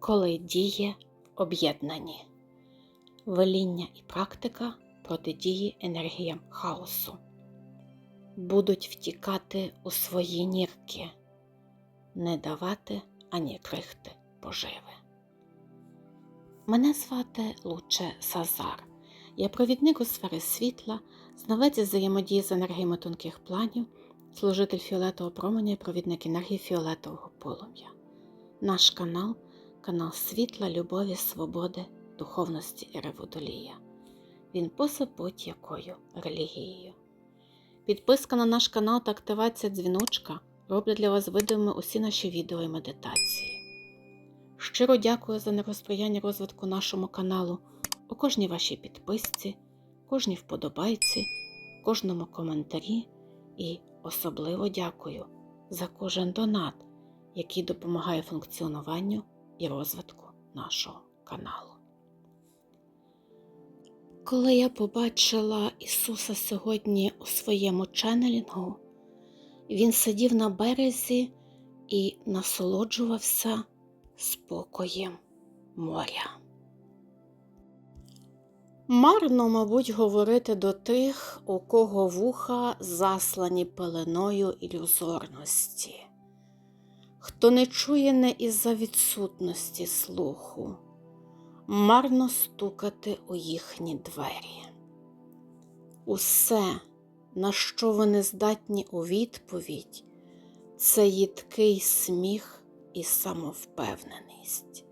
коли діє в об'єднанні, веління і практика протидії енергіям хаосу будуть втікати у свої нірки, не давати ані крихти поживи. Мене звати Луче Сазар. Я провідник у сфери світла, знавець взаємодії з енергіями тонких планів, служитель фіолетового променя і провідник енергії фіолетового полум'я. Наш канал канал світла, любові, свободи, духовності і реводолія. Він поза будь-якою релігією. Підписка на наш канал та активація дзвіночка роблять для вас видимими усі наші відео і медитації. Щиро дякую за нерозприяння розвитку нашому каналу у кожній вашій підписці, кожній вподобайці, кожному коментарі і особливо дякую за кожен донат, який допомагає функціонуванню і розвитку нашого каналу. Коли я побачила Ісуса сьогодні у своєму ченнелінгу, Він сидів на березі і насолоджувався спокоєм моря. Марно, мабуть, говорити до тих, у кого вуха заслані пеленою ілюзорності, хто не чує не із-за відсутності слуху, марно стукати у їхні двері. Усе, на що вони здатні у відповідь, це їдкий сміх і самовпевненість,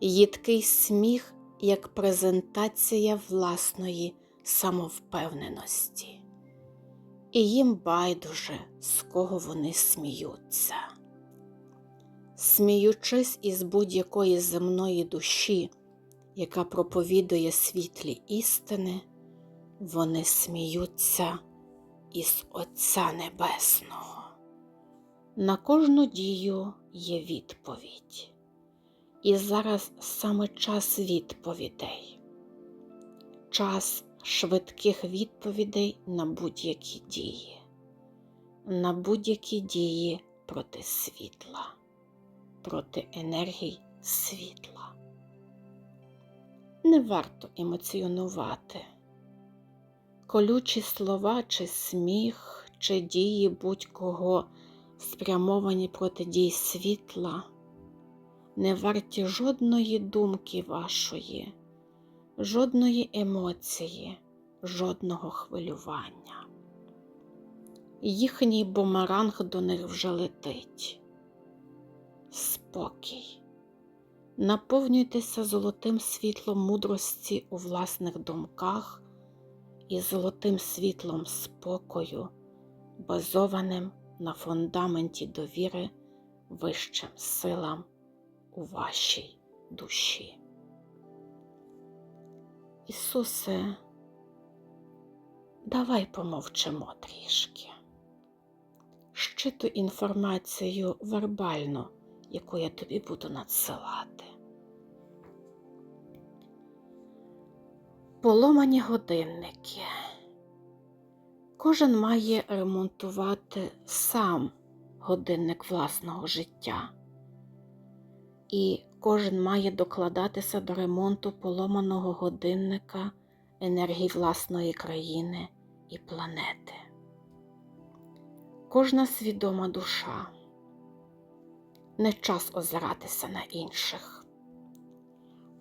їдкий сміх як презентація власної самовпевненості. І їм байдуже, з кого вони сміються. Сміючись із будь-якої земної душі, яка проповідує світлі істини, вони сміються із Отця Небесного. На кожну дію є відповідь. І зараз саме час відповідей, час швидких відповідей на будь-які дії, на будь-які дії проти світла, проти енергій світла. Не варто емоціонувати. Колючі слова чи сміх, чи дії будь-кого спрямовані проти дій світла не варті жодної думки вашої, жодної емоції, жодного хвилювання. Їхній бумеранг до них вже летить. Спокій. Наповнюйтеся золотим світлом мудрості у власних думках і золотим світлом спокою, базованим на фундаменті довіри вищим силам у вашій душі. Ісусе, давай помовчимо трішки. Щиту інформацію вербально, яку я тобі буду надсилати. Поломані годинники. Кожен має ремонтувати сам годинник власного життя і кожен має докладатися до ремонту поломаного годинника енергії власної країни і планети. Кожна свідома душа не час озиратися на інших.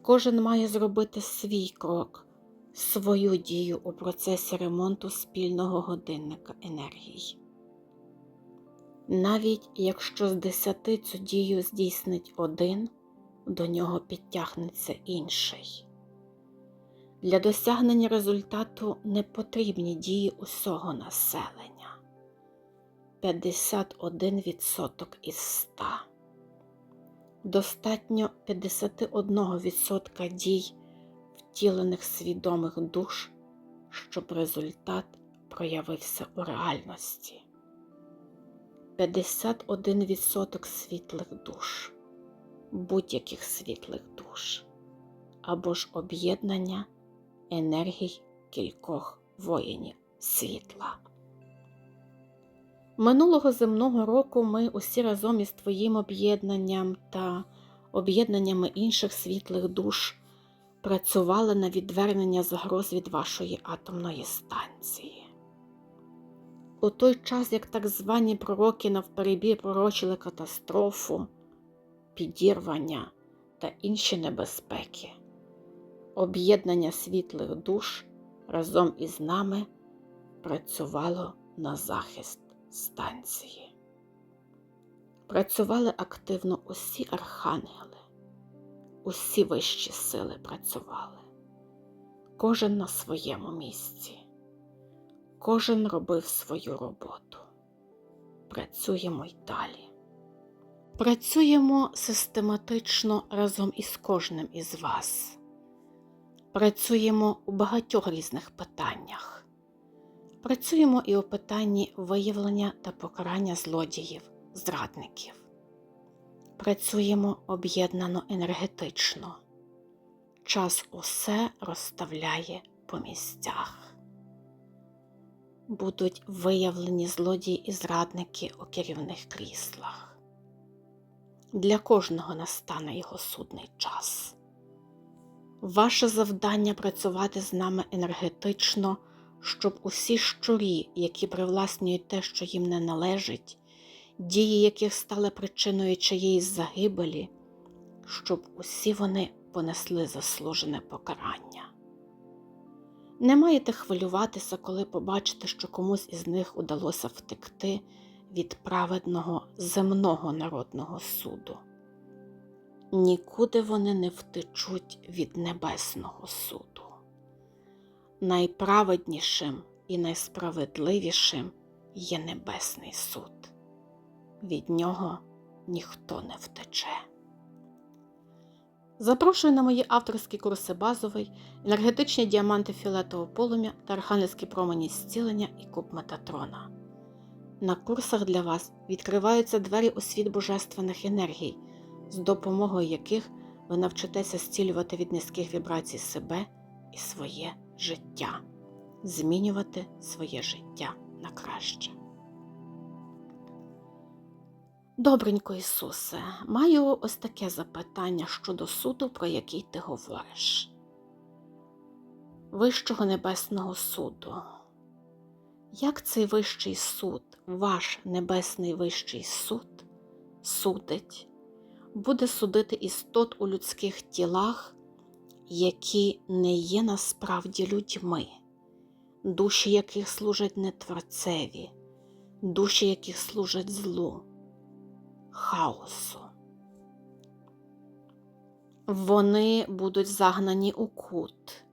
Кожен має зробити свій крок, свою дію у процесі ремонту спільного годинника енергії навіть якщо з десяти цю дію здійснить один, до нього підтягнеться інший. Для досягнення результату не потрібні дії усього населення 51% із 100. Достатньо 51% дій втілених свідомих душ, щоб результат проявився у реальності. 51% світлих душ, будь-яких світлих душ, або ж об'єднання енергій кількох воїнів світла. Минулого земного року ми усі разом із твоїм об'єднанням та об'єднаннями інших світлих душ працювали на відвернення загроз від вашої атомної станції. У той час, як так звані пророки навперебір пророчили катастрофу, підірвання та інші небезпеки, об'єднання світлих душ разом із нами працювало на захист станції. Працювали активно усі архангели, усі вищі сили працювали, кожен на своєму місці, кожен робив свою роботу. Працюємо й далі. Працюємо систематично разом із кожним із вас. Працюємо у багатьох різних питаннях. Працюємо і у питанні виявлення та покарання злодіїв, зрадників. Працюємо об'єднано енергетично. Час усе розставляє по місцях. Будуть виявлені злодії і зрадники у керівних кріслах. Для кожного настане його судний час. Ваше завдання працювати з нами енергетично, щоб усі щурі, які привласнюють те, що їм не належить, дії яких стали причиною чиєїсь загибелі, щоб усі вони понесли заслужене покарання. Не маєте хвилюватися, коли побачите, що комусь із них удалося втекти від праведного земного народного суду. Нікуди вони не втечуть від небесного суду. Найправеднішим і найсправедливішим є Небесний суд. Від нього ніхто не втече. Запрошую на мої авторські курси базовий, енергетичні діаманти фіолетового полум'я та архангельські промені зцілення і куб Метатрона. На курсах для вас відкриваються двері у світ божественних енергій, з допомогою яких ви навчитеся зцілювати від низьких вібрацій себе і своє життя, змінювати своє життя на краще. Добренько Ісусе, маю ось таке запитання щодо суду, про який ти говориш. Вищого Небесного суду. Як цей вищий суд, ваш небесний вищий суд, судить, буде судити істот у людських тілах, які не є насправді людьми, душі яких служать не творцеві, душі яких служать злу, хаосу. Вони будуть загнані у кут.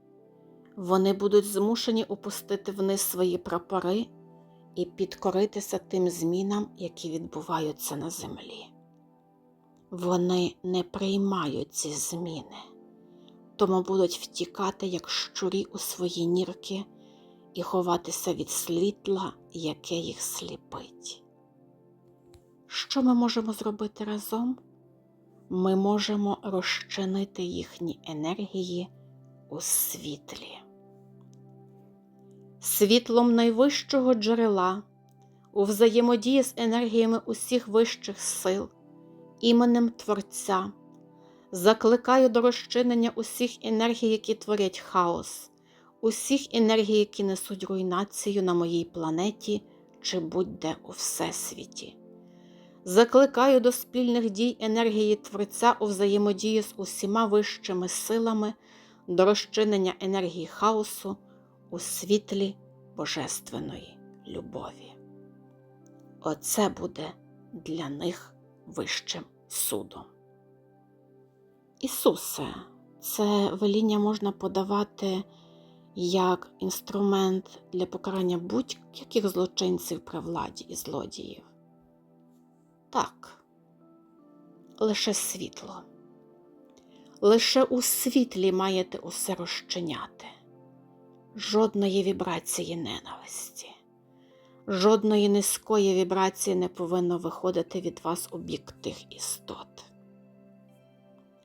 Вони будуть змушені опустити вниз свої прапори і підкоритися тим змінам, які відбуваються на землі. Вони не приймають ці зміни, тому будуть втікати, як щурі у свої нірки, і ховатися від світла, яке їх сліпить. Що ми можемо зробити разом? Ми можемо розчинити їхні енергії у світлі світлом найвищого джерела, у взаємодії з енергіями усіх вищих сил, іменем Творця, закликаю до розчинення усіх енергій, які творять хаос, усіх енергій, які несуть руйнацію на моїй планеті чи будь-де у Всесвіті. Закликаю до спільних дій енергії Творця у взаємодії з усіма вищими силами, до розчинення енергії хаосу у світлі божественної любові. Оце буде для них вищим судом. Ісусе, це веління можна подавати як інструмент для покарання будь-яких злочинців при владі і злодіїв. Так, лише світло. Лише у світлі маєте усе розчиняти жодної вібрації ненависті, жодної низької вібрації не повинно виходити від вас у бік тих істот.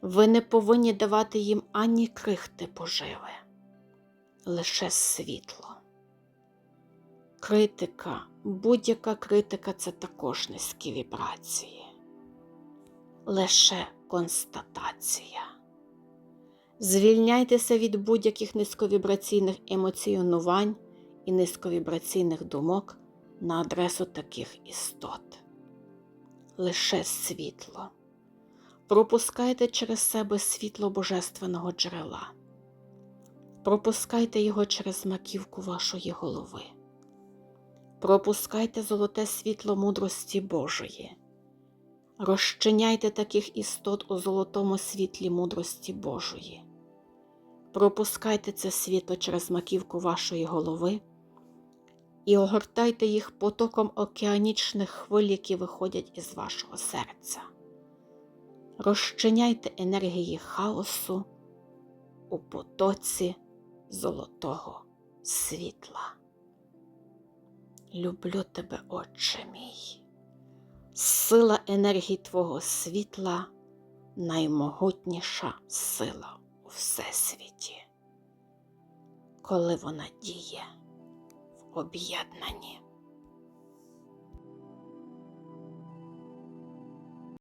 Ви не повинні давати їм ані крихти поживи, лише світло. Критика, будь-яка критика це також низькі вібрації. лише констатація. Звільняйтеся від будь-яких низьковібраційних емоціонувань і низьковібраційних думок на адресу таких істот. Лише світло. Пропускайте через себе світло Божественного джерела. Пропускайте його через маківку вашої голови. Пропускайте золоте світло мудрості Божої. Розчиняйте таких істот у золотому світлі мудрості Божої. Пропускайте це світло через маківку вашої голови і огортайте їх потоком океанічних хвиль, які виходять із вашого серця. Розчиняйте енергії хаосу у потоці золотого світла. Люблю тебе, Отче мій. Сила енергії Твого світла наймогутніша сила у всесвіті, коли вона діє в об'єднанні.